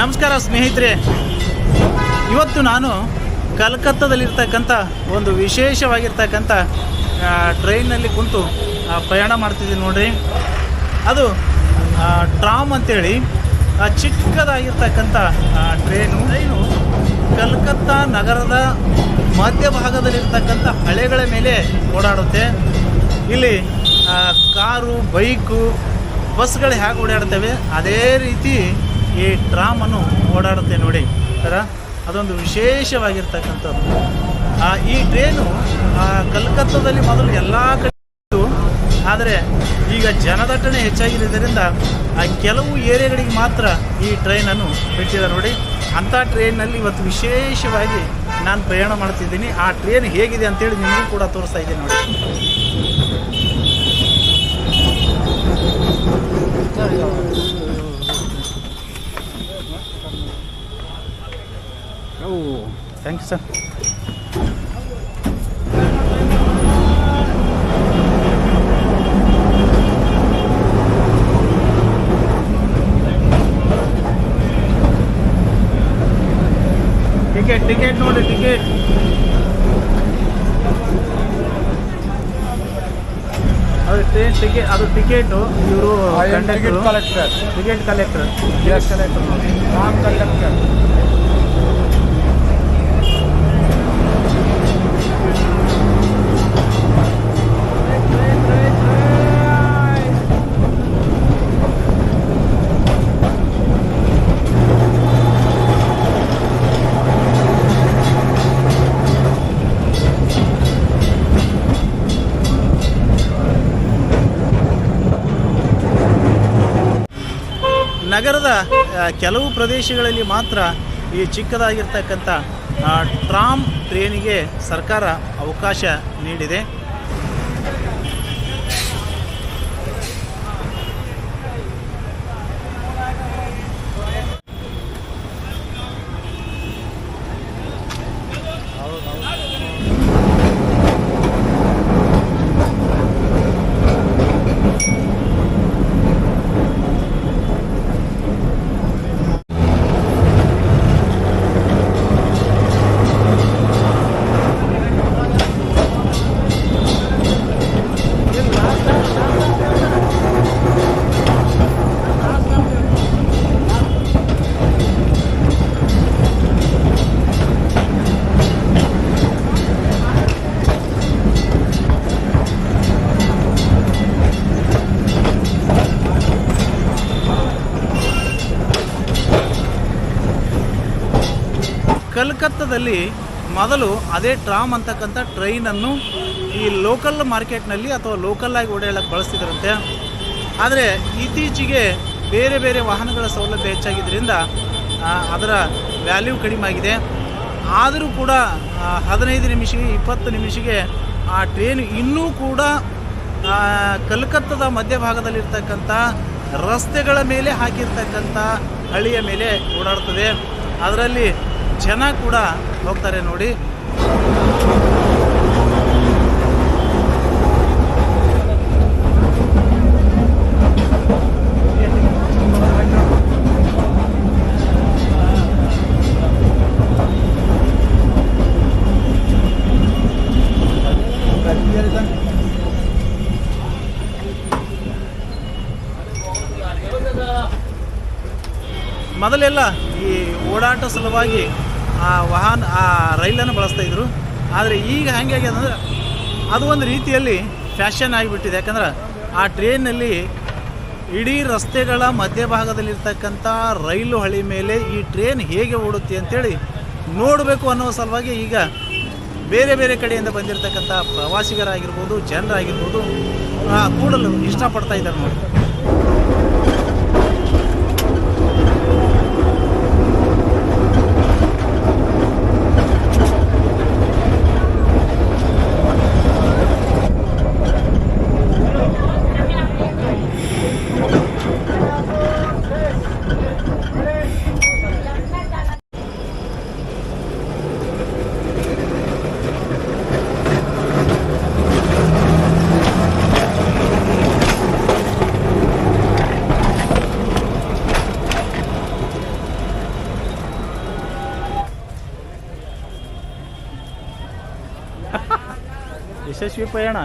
ನಮಸ್ಕಾರ ಸ್ನೇಹಿತರೆ. ಇವತ್ತು ನಾನು ಕಲ್ಕತ್ತಾದಲ್ಲಿರ್ತಕ್ಕಂಥ ಒಂದು ವಿಶೇಷವಾಗಿರ್ತಕ್ಕಂಥ ಟ್ರೈನಲ್ಲಿ ಕುಂತು ಪ್ರಯಾಣ ಮಾಡ್ತಿದ್ದೀನಿ ನೋಡ್ರಿ. ಅದು ಟ್ರಾಮ್ ಅಂತೇಳಿ ಚಿಕ್ಕದಾಗಿರ್ತಕ್ಕಂಥ ಟ್ರೈನು ಟ್ರೈನು. ಕಲ್ಕತ್ತಾ ನಗರದ ಮಧ್ಯಭಾಗದಲ್ಲಿರ್ತಕ್ಕಂಥ ಹಳೆಗಳ ಮೇಲೆ ಓಡಾಡುತ್ತೆ. ಇಲ್ಲಿ ಕಾರು, ಬೈಕು, ಬಸ್ಗಳು ಹೇಗೆ ಓಡಾಡ್ತವೆ, ಅದೇ ರೀತಿ ಈ ಟ್ರಾಮನ್ನು ಓಡಾಡುತ್ತೆ ನೋಡಿ. ಸರ ಅದೊಂದು ವಿಶೇಷವಾಗಿರ್ತಕ್ಕಂಥದ್ದು. ಆ, ಈ ಟ್ರೇನು ಕಲ್ಕತ್ತಾದಲ್ಲಿ ಮೊದಲು ಎಲ್ಲ ಕಡೆ ಆದರೆ ಈಗ ಜನದಟ್ಟಣೆ ಹೆಚ್ಚಾಗಿರೋದರಿಂದ ಆ ಕೆಲವು ಏರಿಯಾಗಳಿಗೆ ಮಾತ್ರ ಈ ಟ್ರೈನನ್ನು ಬಿಟ್ಟಿದ್ದಾರೆ ನೋಡಿ. ಅಂಥ ಟ್ರೈನಲ್ಲಿ ಇವತ್ತು ವಿಶೇಷವಾಗಿ ನಾನು ಪ್ರಯಾಣ ಮಾಡ್ತಿದ್ದೀನಿ. ಆ ಟ್ರೈನ್ ಹೇಗಿದೆ ಅಂತೇಳಿ ನಿಮಗೂ ಕೂಡ ತೋರಿಸ್ತಾ ಇದ್ದೀನಿ ನೋಡಿ. Thank you sir ticket ticket ನೋಡಿ ಟಿಕೆಟ್ ಅದು ಟ್ರೈನ್ ಟಿಕೆಟ್ ಅದು ಟಿಕೆಟು ಇವರು ticket collector. Ticket collector ticket collector ನಾನ್ ಕಂಡಕ್ಟರ್ ನಗರದ ಕೆಲವು ಪ್ರದೇಶಗಳಲ್ಲಿ ಮಾತ್ರ ಈ ಚಿಕ್ಕದಾಗಿರ್ತಕ್ಕಂಥ ಟ್ರಾಮ್ ಟ್ರೇನಿಗೆ ಸರ್ಕಾರ ಅವಕಾಶ ನೀಡಿದೆ. ಕಲ್ಕತ್ತಾದಲ್ಲಿ ಮೊದಲು ಅದೇ ಟ್ರಾಮ್ ಅಂತಕ್ಕಂಥ ಟ್ರೈನನ್ನು ಈ ಲೋಕಲ್ ಮಾರ್ಕೆಟ್ನಲ್ಲಿ ಅಥವಾ ಲೋಕಲ್ಲಾಗಿ ಓಡಾಡಕ್ಕೆ ಬಳಸ್ತಿದ್ರಂತೆ. ಆದರೆ ಇತ್ತೀಚೆಗೆ ಬೇರೆ ಬೇರೆ ವಾಹನಗಳ ಸೌಲಭ್ಯ ಹೆಚ್ಚಾಗಿದ್ದರಿಂದ ಅದರ ವ್ಯಾಲ್ಯೂ ಕಡಿಮೆ ಆಗಿದೆ. ಆದರೂ ಕೂಡ ಹದಿನೈದು ನಿಮಿಷಕ್ಕೆ ಇಪ್ಪತ್ತು ನಿಮಿಷಕ್ಕೆ ಆ ಟ್ರೈನ್ ಇನ್ನೂ ಕೂಡ ಕಲ್ಕತ್ತಾದ ಮಧ್ಯಭಾಗದಲ್ಲಿರ್ತಕ್ಕಂಥ ರಸ್ತೆಗಳ ಮೇಲೆ ಹಾಕಿರ್ತಕ್ಕಂಥ ಹಳಿಯ ಮೇಲೆ ಓಡಾಡ್ತದೆ. ಅದರಲ್ಲಿ ಜನ ಕೂಡ ಹೋಗ್ತಾರೆ ನೋಡಿ. ಮೊದಲೆಲ್ಲ ಈ ಓಡಾಟ ಸಲುವಾಗಿ ಆ ವಾಹನ, ಆ ರೈಲನ್ನು ಬಳಸ್ತಾ ಇದ್ದರು ಆದರೆ ಈಗ ಹೆಂಗೆ ಅಂದ್ರೆ ಅದು ಒಂದು ರೀತಿಯಲ್ಲಿ ಫ್ಯಾಷನ್ ಆಗಿಬಿಟ್ಟಿದೆ. ಯಾಕಂದ್ರೆ ಆ ಟ್ರೈನಲ್ಲಿ ಇಡೀ ರಸ್ತೆಗಳ ಮಧ್ಯಭಾಗದಲ್ಲಿರ್ತಕ್ಕಂಥ ರೈಲು ಹಳಿ ಮೇಲೆ ಈ ಟ್ರೈನ್ ಹೇಗೆ ಓಡುತ್ತೆ ಅಂತೇಳಿ ನೋಡಬೇಕು ಅನ್ನೋ ಸಲುವಾಗಿ ಈಗ ಬೇರೆ ಬೇರೆ ಕಡೆಯಿಂದ ಬಂದಿರತಕ್ಕಂಥ ಪ್ರವಾಸಿಗರಾಗಿರ್ಬೋದು, ಜನರಾಗಿರ್ಬೋದು ಕೂಡಲು ಇಷ್ಟಪಡ್ತಾ ಇದ್ದಾರೆ ನೋಡಿ. ಯಶಸ್ವಿ ಪಯಣ